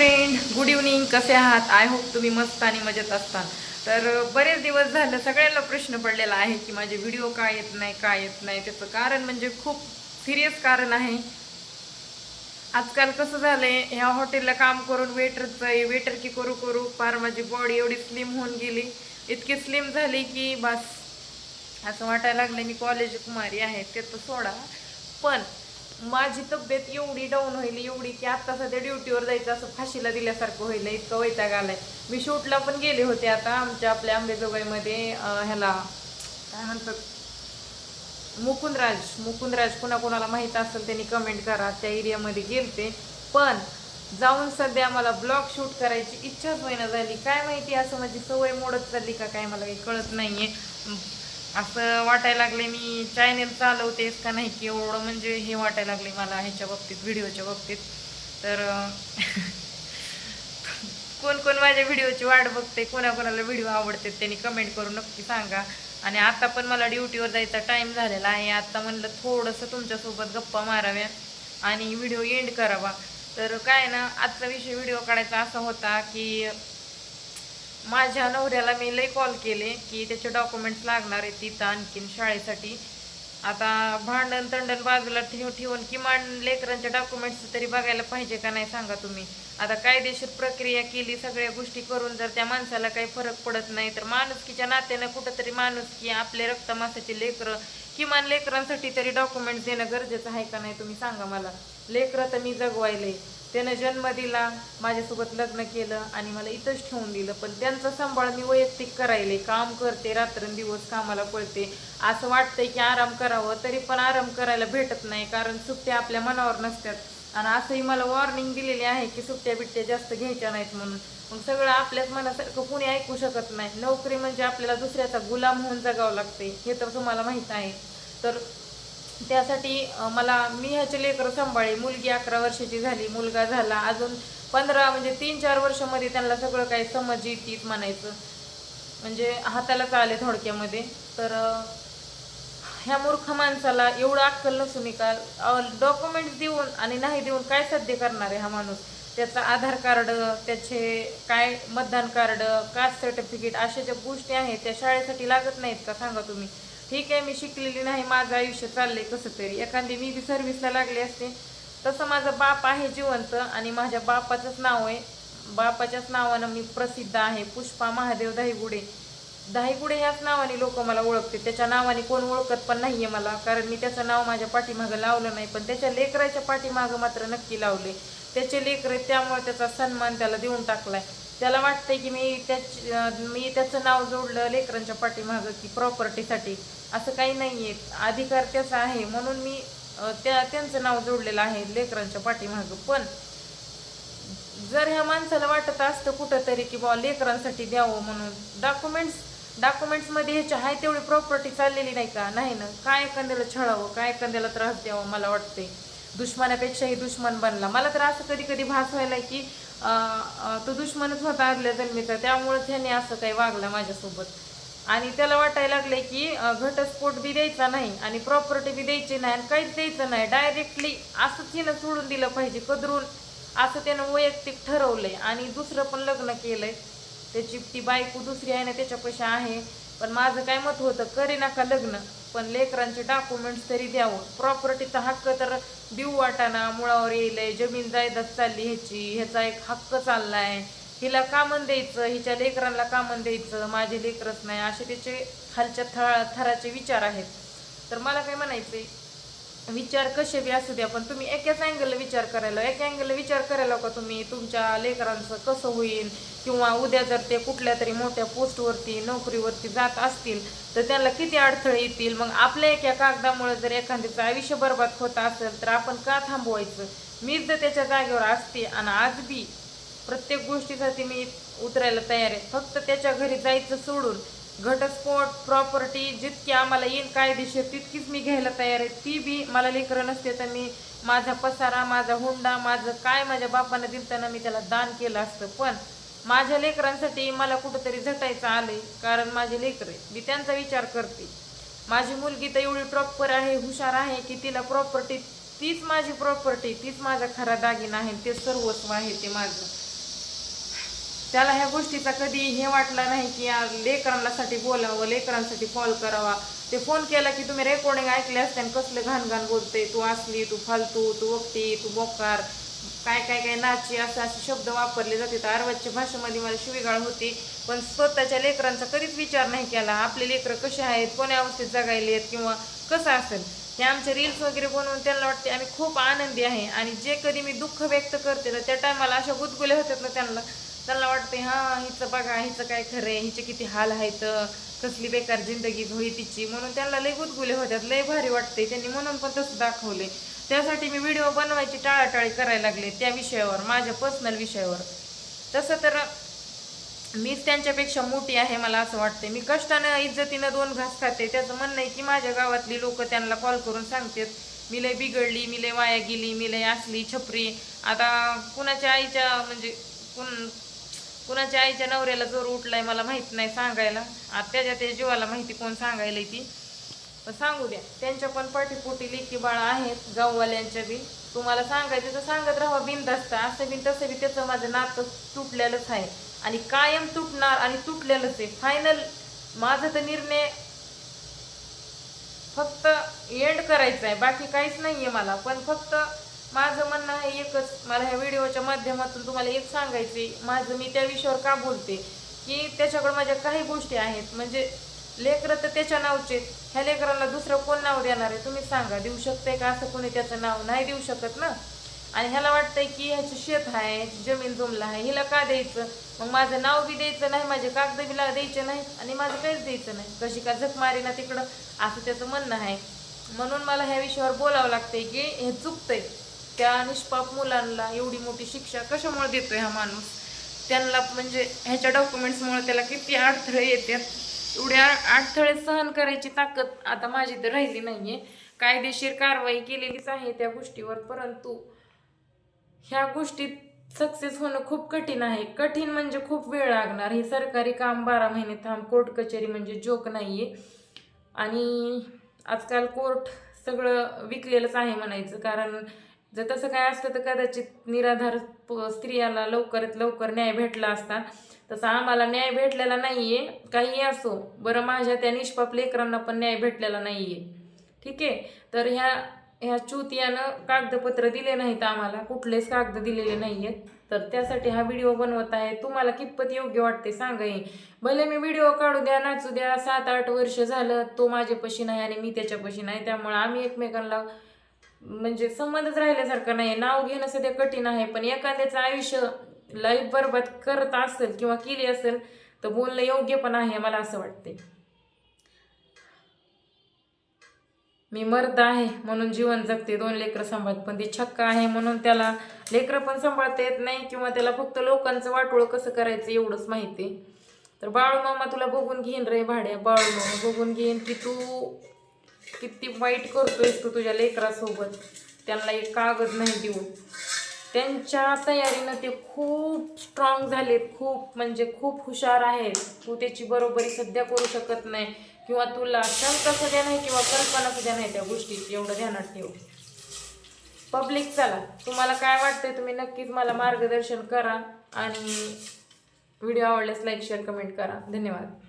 Friend good evening कसे आहात? I hope तुम्ही मस्त आणि मजेत असता. तर बरेच दिवस झालं सगळ्यांना प्रश्न पडलेला आहे की माझे व्हिडिओ का येत नाही का येत नाही? त्याचं कारण म्हणजे खूप सिरियस कारण आहे. आजकाल कसं झालंय ह्या हॉटेलला काम करून वेटरचं वेटर की करू करू फार माझी बॉडी एवढी स्लिम होऊन गेली. इतकी स्लिम झाली की बस. असं वाटायला लागलं मी कॉलेज कुमारी आहे ते तर सोडा. पण माझी तब्येत एवढी डाऊन होईल एवढी की आता सध्या ड्युटीवर जायचं असं फाशीला दिल्यासारखं होईल इतकं वैताग आलाय. मी शूटला पण गेले होते आता आमच्या आपल्या आंबेजोगाईमध्ये ह्याला काय म्हणतात? मुकुंदराज मुकुंदराज कुणा माहीत असेल त्यांनी कमेंट करा त्या एरियामध्ये गेलते. पण जाऊन सध्या मला ब्लॉग शूट करायची इच्छाच होईना झाली. काय माहिती असं माझी सवय मोडत चालली का काय मला काही कळत नाही आहे असं वाटायला लागले मी चॅनेल चालवतेस का नाही की एवढं म्हणजे हे वाटायला लागले मला ह्याच्या बाबतीत व्हिडिओच्या बाबतीत. तर कोण कोण माझ्या व्हिडिओची वाट बघते कोणाकोणाला व्हिडिओ आवडते त्यांनी कमेंट करून नक्की सांगा. आणि आता पण मला ड्युटीवर जायचा टाईम झालेला आहे. आता म्हणलं थोडंसं तुमच्यासोबत गप्पा माराव्या आणि व्हिडिओ एंड करावा. तर काय ना आजचा विषय व्हिडिओ काढायचा असा होता की माझ्या नवऱ्याला मी लई कॉल केले की त्याचे डॉक्युमेंट्स लागणार आहेत तिथं आणखीन शाळेसाठी. आता भांडण तंडण बाजूला ठेवून ठेवून किमान लेकरांच्या डॉक्युमेंट्स तरी बघायला पाहिजे का नाही सांगा तुम्ही. आता कायदेशीर प्रक्रिया केली सगळ्या गोष्टी करून जर त्या माणसाला काही फरक पडत नाही तर माणुसकीच्या नात्यानं कुठंतरी माणुसकी आपले रक्तमासाचे लेकरं किमान लेकरांसाठी तरी डॉक्युमेंट्स देणं गरजेचं आहे का नाही तुम्ही सांगा मला. लेकरं तर मी जगवायले. त्यानं जन्म दिला माझ्यासोबत लग्न केलं आणि मला इथंच ठेवून दिलं. पण त्यांचा सांभाळ मी वैयक्तिक करायले. काम करते रात्रंदिवस कामाला पळते. असं वाटतंय की आराम करावं तरी पण आराम करायला भेटत नाही कारण सुट्ट्या आपल्या मनावर नसतात. आणि असंही मला वॉर्निंग दिलेली आहे की सुट्ट्या बिट्ट्या जास्त घ्यायच्या नाहीत म्हणून. मग सगळं आपल्याच मनासारखं कुणी ऐकू शकत नाही. नोकरी म्हणजे आपल्याला दुसऱ्याचा गुलाम होऊन जगावं लागते. हे तर तुम्हाला माहीत आहे. तर त्यासाठी मला मी ह्याचे लेकरं सांभाळे. मुलगी अकरा वर्षाची झाली मुलगा झाला. अजून पंधरा म्हणजे तीन चार वर्षामध्ये त्यांना सगळं काही समज येतीत म्हणायचं. म्हणजे हातालाच आले थोडक्यामध्ये. तर ह्या मूर्ख माणसाला एवढं अक्कल नसून का डॉक्युमेंट्स देऊन आणि नाही देऊन काय साध्य करणार आहे हा माणूस? त्याचं आधार कार्ड त्याचे काय मतदान कार्ड कास्ट सर्टिफिकेट अशा ज्या गोष्टी आहेत त्या शाळेसाठी लागत नाहीत का? सांगा तुम्ही. ठीक आहे मी शिकलेली नाही माझं आयुष्य चाललंय कसं तरी. एखादी मी बी सर्व्हिसला लागली असते तसं माझा बाप आहे जिवंत आणि माझ्या बापाचंच नाव आहे. बापाच्याच नावानं मी प्रसिद्ध आहे पुष्पा महादेव दहीगुडे दहीगुडे ह्याच नावाने लोक मला ओळखते त्याच्या नावाने कोण ओळखत पण नाही आहे मला कारण मी त्याचं नाव माझ्या पाठीमागं लावलं नाही पण त्याच्या लेकराच्या पाठीमागं मात्र नक्की लावले त्याचे लेकर त्यामुळे त्याचा सन्मान त्याला देऊन टाकलाय. त्याला वाटतंय की मी त्याच मी त्याचं नाव जोडलं लेकरांच्या पाठीमागं की प्रॉपर्टीसाठी असं काही नाहीये. अधिकार त्याचा आहे म्हणून मी त्या त्यांचं नाव जोडलेलं आहे लेकरांच्या पाठीमागं. पण जर ह्या माणसाला वाटत असतं कुठंतरी की बा लेकरांसाठी द्यावं म्हणून डॉक्युमेंट्स डॉक्युमेंट्समध्ये ह्याच्या आहे तेवढी प्रॉपर्टी चाललेली नाही का? नाही ना. काय एखाद्याला छळावं काय एखाद्याला त्रास द्यावं मला वाटते दुश्मनापेक्षाही दुश्मन बनला. मला तर असं कधी कधी भास व्हायला की तो दुश्मनच होता आदल्या जन्मीचा त्यामुळेच ह्याने असं काही वागला माझ्यासोबत. आणि त्याला वाटायला लागले की घटस्फोट बी द्यायचा नाही आणि प्रॉपर्टी बी द्यायची नाही आणि काहीच द्यायचं नाही. डायरेक्टली असंच हिनं सोडून दिलं पाहिजे कदरून. असं त्यानं वैयक्तिक ठरवलंय. आणि दुसरं पण लग्न केलंय. त्याची ती बायको दुसरी आहे ना त्याच्यापाशी आहे. पण माझं काय मत होतं करी नका लग्न पण लेकरांचे डॉक्युमेंट्स तरी द्यावं. प्रॉपर्टीचा हक्क तर देऊ वाटाना मुळावर येईलय जमीन जायदाद चालली ह्याची ह्याचा एक हक्क चाललाय. हिला कामन द्यायचं हिच्या लेकरांना कामन द्यायचं माझे लेकरच नाही असे त्याचे खालच्या थळा थराचे विचार आहेत. तर मला काय म्हणायचंय? विचार कसे बी असू द्या पण तुम्ही एकाच अँगलला विचार करायला एका अँगलला विचार करायला का तुम्ही तुमच्या लेकरांचं कसं होईल? किंवा उद्या जर ते कुठल्या तरी मोठ्या पोस्टवरती नोकरीवरती जात असतील तर त्यांना किती अडथळे येतील? मग आपल्या एका कागदामुळे जर एखाद्याचं आयुष्य बरबाद होत असेल तर आपण का थांबवायचं? मीच जर त्याच्या जागेवर असते आणि आज बी प्रत्येक गोष्टीसाठी मी उतरायला तयार आहे फक्त त्याच्या घरी जायचं सोडून घटस्फोट प्रॉपर्टी जितकी आम्हाला येईल कायदेशीर तितकीच मी घ्यायला तयार आहे. ती बी मला लेकरं नसते तर मी माझा पसारा माझा हुंडा माझं काय माझ्या बापानं दिलताना मी त्याला दान केलं असतं. पण माझ्या लेकरांसाठी मला कुठंतरी झटायचं आलंय कारण माझे लेकर मी त्यांचा विचार करते. माझी मुलगी तर एवढी प्रॉपर आहे हुशार आहे की तिला प्रॉपर्टी तीच माझी प्रॉपर्टी तीच माझा खरा दागिना आहे ते सर्वस्व आहे ते माझं. त्याला ह्या गोष्टीचा कधी हे वाटलं नाही की यार लेकरांसाठी बोलावं लेकरांसाठी कॉल करावा. ते फोन केला की तुम्ही रेकॉर्डिंग ऐकले असते आणि कसले घाण घाण बोलते तू असली तू फालतू तू वक्ती तू बोकार काय काय काय नाची असं असे शब्द वापरले जाते. तर भाषेमध्ये मला शिवीगाळ होती पण स्वतःच्या लेकरांचा कधीच विचार नाही केला. आपले लेकरं कसे आहेत कोण्या अवस्थेत जगायले आहेत किंवा कसं असेल? हे आमचे रील्स वगैरे बनवून त्यांना वाटते आम्ही खूप आनंदी आहे. आणि जे कधी मी दुःख व्यक्त करते तर त्या टायमाला अशा गुदगुल्या होतात ना त्यांना. त्यांना वाटते हां हिचं बघा हिचं काय खरं आहे हिचे किती हाल आहेत कसली बेकार जिंदगी होई तिची. म्हणून त्यांना लय गुदगुले होत्यात लय भारी वाटते त्यांनी म्हणून पण तसं दाखवले त्यासाठी मी व्हिडिओ बनवायची टाळाटाळी करायला लागले त्या विषयावर माझ्या पर्सनल विषयावर. तसं तर मीच त्यांच्यापेक्षा मोठी आहे मला असं वाटते मी कष्टानं इज्जतीनं दोन घास खाते. त्याचं म्हणणं आहे की माझ्या गावातली लोक त्यांना कॉल करून सांगतात मी लय बिघडली मी लय वाया गेली मी लय असली छपरी. आता कुणाच्या आईच्या म्हणजे कुण कुणाच्या आईच्या नवऱ्याला जोर उठलाय मला माहीत नाही सांगायला. त्याच्या त्या जीवाला माहिती कोण सांगायला ती. पण सांगू द्या त्यांच्या पण पाठीपोटी लेखी बाळा आहेत गाववाल्यांच्या बी. तुम्हाला सांगायचं तर सांगत राहा बिनधास्त असं बिन तसं बी त्याचं माझं नातं तुटलेलंच आहे. आणि कायम तुटणार आणि तुटलेलंच आहे. फायनल माझं तर निर्णय फक्त एंड करायचं आहे. बाकी काहीच नाही आहे मला. पण फक्त माझं म्हणणं आहे एकच मला ह्या व्हिडिओच्या माध्यमातून तुम्हाला एक सांगायचे माझं मी त्या विषयावर का बोलते? की त्याच्याकडे माझ्या काही गोष्टी आहेत. म्हणजे लेकरं तर त्याच्या नावचे ह्या लेकरांना दुसरं कोण नाव देणार आहे? तुम्ही सांगा. देऊ शकते का? असं कोणी त्याचं नाव नाही देऊ शकत ना? आणि ह्याला वाटतंय की ह्याचं शेत आहे ह्याची जमीन जुमला आहे. हिला का द्यायचं? मग माझं नाव बी द्यायचं नाही माझे कागद बिला द्यायचे नाही आणि माझं काहीच द्यायचं नाही. कशी का झक मारी ना तिकडं? असं त्याचं म्हणणं आहे. म्हणून मला ह्या विषयावर बोलावं लागतंय की हे चुकतंय. त्या निष्पाप मुलांना एवढी मोठी शिक्षा कशामुळे देतोय हा माणूस? त्यांना म्हणजे ह्याच्या डॉक्युमेंट्समुळे त्याला किती अडथळे येतात? एवढे अडथळे सहन करायची ताकद आता माझी तर राहिली नाही आहे कायदेशीर कारवाई केलेलीच आहे त्या गोष्टीवर परंतु ह्या गोष्टीत सक्सेस होणं खूप कठीण आहे. कठीण म्हणजे खूप वेळ लागणार. हे सरकारी काम बारा महिने थांब कोर्ट कचेरी म्हणजे जोक नाही आहे आणि आजकाल कोर्ट सगळं विकलेलंच आहे म्हणायचं कारण जर तसं काय असतं तर कदाचित निराधार प- स्त्रियाला लवकरात लवकर न्याय भेटला असता. तसा आम्हाला न्याय भेटलेला नाही आहे काही असो. बरं माझ्या त्या निष्पाप लेकरांना पण न्याय भेटलेला नाही आहे ठीक आहे? तर ह्या ह्या चुतियानं कागदपत्र दिले नाहीत आम्हाला. कुठलेच कागद दिलेले नाही आहेत तर त्यासाठी हा व्हिडिओ बनवत आहे. तुम्हाला कितपत योग्य वाटते सांगा भले मी व्हिडिओ काढू द्या नाचू द्या सात आठ वर्ष झालं तो माझ्यापाशी नाही आणि मी त्याच्यापाशी नाही. त्यामुळे आम्ही एकमेकांना म्हणजे संबंधच राहिल्यासारखं नाही नाव घेणं सध्या कठीण आहे पण एखाद्याचं आयुष्य लाईफ बरबाद करत असेल किंवा केली असेल तर बोलणं योग्य पण आहे मला असं वाटते मी मर्द आहे म्हणून जीवन जगते दोन लेकरं सांभाळत पण ती छक्का आहे म्हणून त्याला लेकरं पण सांभाळता येत नाही किंवा त्याला फक्त लोकांचं वाटोळं कसं करायचं एवढंच माहिती तर बाळू मामा तुला बघून घेईन रे भाड्या बाळू मामा बघून घेईन की तू किती वाईट करतोयस तू तुझ्या लेकरासोबत. त्यांना एक कागद नाही देऊ. त्यांच्या तयारीनं ते खूप स्ट्रॉंग झालेत खूप म्हणजे खूप हुशार आहेत. तू त्याची बरोबरी सध्या करू शकत नाही किंवा तुला शंका सध्या नाही किंवा कल्पना सध्या नाही त्या गोष्टीची. एवढं ध्यानात ठेव. पब्लिक चला. तुम्हाला काय वाटतंय तुम्ही नक्कीच मला मार्गदर्शन करा आणि व्हिडिओ आवडल्यास लाईक शेअर कमेंट करा. धन्यवाद.